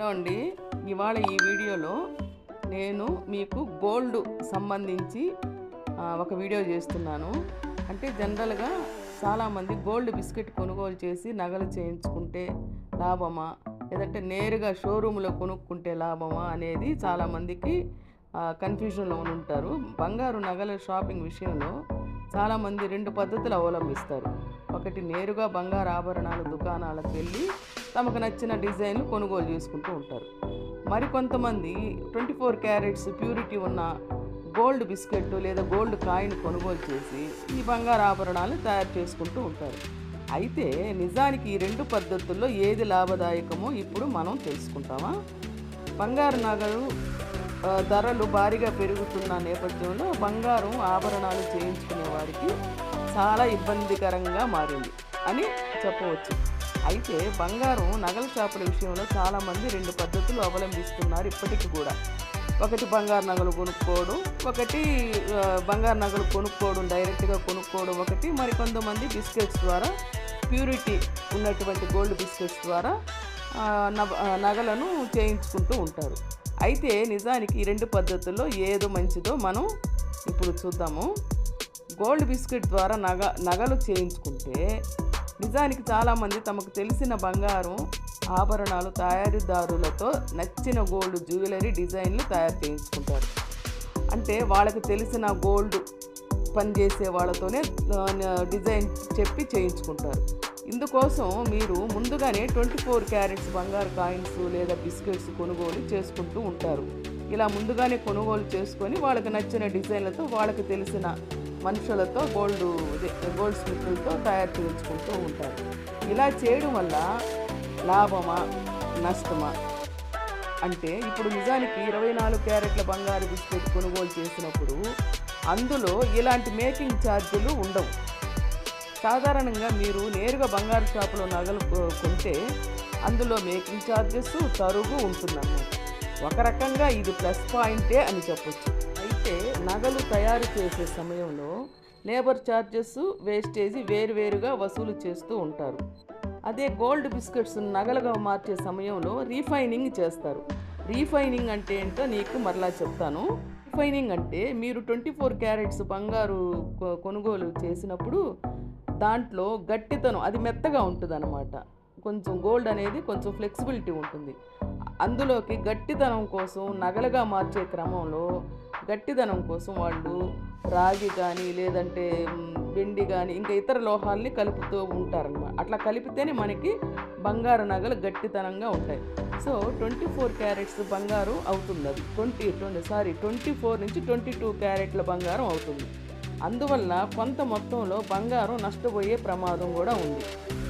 Hello అండి ఇవాళ ఈ వీడియోలో నేను మీకు గోల్డ్ సంబంధించి ఒక వీడియో చేస్తున్నాను. అంటే జనరల్గా చాలామంది గోల్డ్ బిస్కెట్ కొనుగోలు చేసి నగలు చేయించుకుంటే లాభమా? లేదంటే నేరుగా షోరూంలో కొనుక్కుంటే లాభమా? అనేది చాలామందికి కన్ఫ్యూజన్లో ఉంటారు. బంగారు నగల షాపింగ్ విషయంలో చాలామంది రెండు పద్ధతులు అవలంబిస్తారు. ఒకటి నేరుగా బంగారు ఆభరణాల దుకాణాలకు వెళ్ళి తమకు నచ్చిన డిజైన్లు కొనుగోలు చేసుకుంటూ ఉంటారు. మరికొంతమంది ట్వంటీ ఫోర్ క్యారెట్స్ ప్యూరిటీ ఉన్న గోల్డ్ బిస్కెట్ లేదా గోల్డ్ కాయిన్ కొనుగోలు చేసి ఈ బంగారు ఆభరణాలు తయారు చేసుకుంటూ ఉంటారు. అయితే నిజానికి ఈ రెండు పద్ధతుల్లో ఏది లాభదాయకమో ఇప్పుడు మనం తెలుసుకుంటామా? బంగారు నగలు ధరలు భారీగా పెరుగుతున్న నేపథ్యంలో బంగారం ఆభరణాలు చేయించుకునే వారికి చాలా ఇబ్బందికరంగా మారింది అని చెప్పవచ్చు. అయితే బంగారం నగల షాపుల విషయంలో చాలామంది రెండు పద్ధతులు అవలంబిస్తున్నారు ఇప్పటికీ కూడా. ఒకటి బంగారు నగలు కొనుక్కోవడం ఒకటి బంగారు నగలు కొనుక్కోవడం డైరెక్ట్గా కొనుక్కోవడం ఒకటి. మరికొంతమంది బిస్కెట్స్ ద్వారా ప్యూరిటీ ఉన్నటువంటి గోల్డ్ బిస్కెట్స్ ద్వారా నగలను చేయించుకుంటూ ఉంటారు. అయితే నిజానికి ఈ రెండు పద్ధతుల్లో ఏదో మంచిదో మనం ఇప్పుడు చూద్దాము. గోల్డ్ బిస్కెట్ ద్వారా నగ నగలు చేయించుకుంటే నిజానికి చాలామంది తమకు తెలిసిన బంగారం ఆభరణాలు తయారీదారులతో నచ్చిన గోల్డ్ జ్యువెలరీ డిజైన్లు తయారు చేయించుకుంటారు. అంటే వాళ్ళకి తెలిసిన గోల్డ్ పనిచేసే వాళ్ళతోనే డిజైన్ చెప్పి చేయించుకుంటారు. ఇందుకోసం మీరు ముందుగానే ట్వంటీ ఫోర్ క్యారెట్స్ బంగారు కాయిన్స్ లేదా బిస్కెట్స్ కొనుగోలు చేసుకుంటూ ఉంటారు. ఇలా ముందుగానే కొనుగోలు చేసుకొని వాళ్ళకి నచ్చిన డిజైన్లతో వాళ్ళకి తెలిసిన మనుషులతో గోల్డ్ గోల్డ్ స్మిత్లతో తయారు చేయించుకుంటూ ఉంటారు. ఇలా చేయడం వల్ల లాభమా నష్టమా? అంటే ఇప్పుడు నిజానికి ఇరవై నాలుగు క్యారెట్ల బంగారు బిస్కెట్ కొనుగోలు చేసినప్పుడు అందులో ఇలాంటి మేకింగ్ ఛార్జీలు ఉండవు. సాధారణంగా మీరు నేరుగా బంగారు షాపులో నగలు కొంటే అందులో మేకింగ్ ఛార్జెస్ తరుగు ఉంటుందన్నమాట. ఒక రకంగా ఇది ప్లస్ పాయింటే అని చెప్పొచ్చు. అయితే నగలు తయారు చేసే సమయంలో లేబర్ ఛార్జెస్ వేస్టేజీ వేరువేరుగా వసూలు చేస్తూ ఉంటారు. అదే గోల్డ్ బిస్కెట్స్ నగలుగా మార్చే సమయంలో రీఫైనింగ్ చేస్తారు. రీఫైనింగ్ అంటే ఏంటో నీకు మరలా చెప్తాను. రీఫైనింగ్ అంటే మీరు ట్వంటీ ఫోర్ క్యారెట్స్ బంగారు కొ- కొనుగోలు చేసినప్పుడు దాంట్లో గట్టితనం అది మెత్తగా ఉంటుంది కొంచెం గోల్డ్ అనేది కొంచెం ఫ్లెక్సిబిలిటీ ఉంటుంది. అందులోకి గట్టితనం కోసం నగలుగా మార్చే క్రమంలో గట్టిదనం కోసం వాళ్ళు రాగి కానీ లేదంటే వెండి కానీ ఇంకా ఇతర లోహాల్ని కలుపుతూ ఉంటారన్నమాట. అట్లా కలిపితేనే మనకి బంగారు నగలు గట్టితనంగా ఉంటాయి. సో ట్వంటీ ఫోర్ క్యారెట్స్ బంగారం అవుతుంది అది twenty twenty sorry twenty four నుంచి ట్వంటీ టూ క్యారెట్ల బంగారం అవుతుంది. అందువల్ల కొంత మొత్తంలో బంగారం నష్టపోయే ప్రమాదం కూడా ఉంది.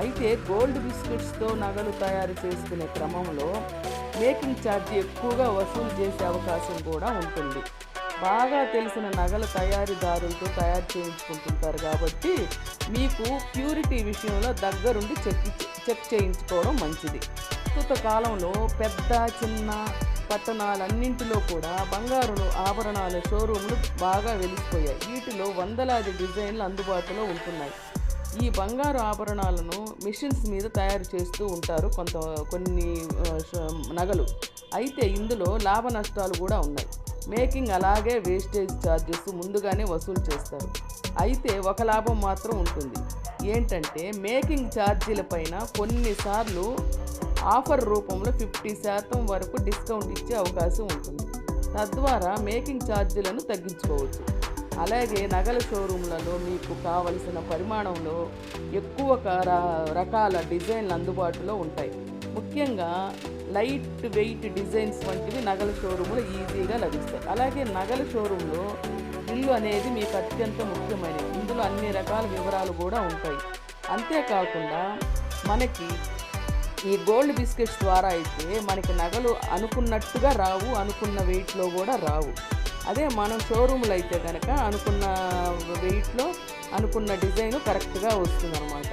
అయితే గోల్డ్ బిస్కెట్స్తో నగలు తయారు చేసుకునే క్రమంలో మేకింగ్ ఛార్జీ ఎక్కువగా వసూలు చేసే అవకాశం కూడా ఉంటుంది. బాగా తెలిసిన నగల తయారీదారులతో తయారు చేయించుకుంటుంటారు కాబట్టి మీకు ప్యూరిటీ విషయంలో దగ్గరుండి చెక్ చెక్ చేయించుకోవడం మంచిది. ప్రస్తుత కాలంలో పెద్ద చిన్న పట్టణాలన్నింటిలో కూడా బంగారు ఆభరణాల షోరూంలు బాగా వెలిసిపోయాయి. వీటిలో వందలాది డిజైన్లు అందుబాటులో ఉంటున్నాయి. ఈ బంగారు ఆభరణాలను మిషన్స్ మీద తయారు చేస్తూ ఉంటారు కొంత కొన్ని నగలు. అయితే ఇందులో లాభ నష్టాలు కూడా ఉన్నాయి. మేకింగ్ అలాగే వేస్టేజ్ ఛార్జెస్ ముందుగానే వసూలు చేస్తారు. అయితే ఒక లాభం మాత్రం ఉంటుంది. ఏంటంటే మేకింగ్ ఛార్జీలపైన కొన్నిసార్లు ఆఫర్ రూపంలో ఫిఫ్టీ శాతం వరకు డిస్కౌంట్ ఇచ్చే అవకాశం ఉంటుంది. తద్వారా మేకింగ్ ఛార్జీలను తగ్గించుకోవచ్చు. అలాగే నగల షోరూంలలో మీకు కావలసిన పరిమాణంలో ఎక్కువ రకాల డిజైన్లు అందుబాటులో ఉంటాయి. ముఖ్యంగా లైట్ వెయిట్ డిజైన్స్ వంటివి నగల షోరూంలో ఈజీగా లభిస్తాయి. అలాగే నగల షోరూంలో ఇల్లు అనేది మీకు అత్యంత ముఖ్యమైనది. ఇందులో అన్ని రకాల వివరాలు కూడా ఉంటాయి. అంతేకాకుండా మనకి ఈ గోల్డ్ బిస్కెట్స్ ద్వారా అయితే మనకి నగలు అనుకున్నట్టుగా రావు అనుకున్న వెయిట్లో కూడా రావు. అదే మనం షోరూమ్లో అయితే కనుక అనుకున్న వెయిట్లో అనుకున్న డిజైన్ కరెక్ట్గా వస్తుందన్నమాట.